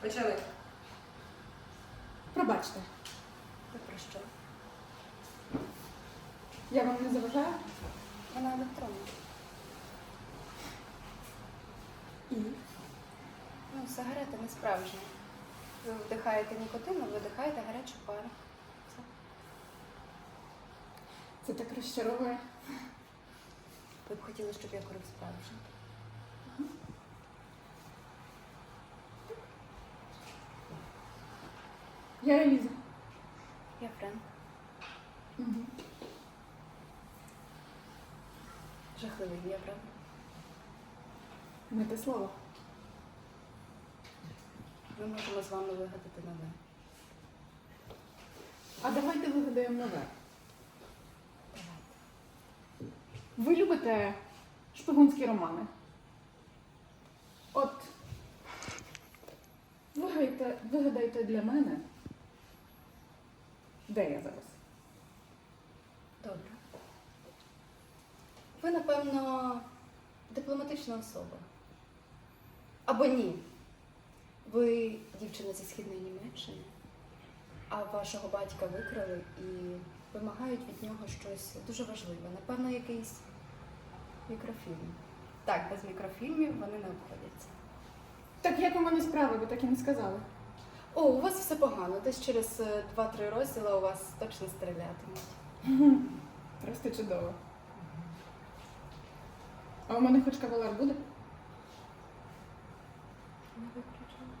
Почали. Пробачте, Ти про що? я вам не заважаю? Вона електронна. І Ну, сигарети не справжні. Ви вдихаєте нікотин, а видихаєте гарячу пару. Все. це так розчаровує. Ви б хотіли, щоб я курив справжній. Я Еліза. Я Френк. Угу. Жахливе ім'я, правда? Не те слово. Ми можемо з вами вигадати нове. А давайте вигадаємо нове. Ви любите шпигунські романи? От вигадайте, вигадайте для мене, де я зараз? Добре. Ви, напевно, дипломатична особа. Або ні. Ви дівчина зі східної Німеччини, а вашого батька викрали і вимагають від нього щось дуже важливе. Напевно, якийсь мікрофільм. Так, без мікрофільмів вони не обходяться. Так як у мене справи, ви так і не сказали. О, у вас все погано. Десь через е, 2-3 розділи у вас точно стрілятимуть. Просто чудово. А у мене хоч кавалер буде? Не виключено.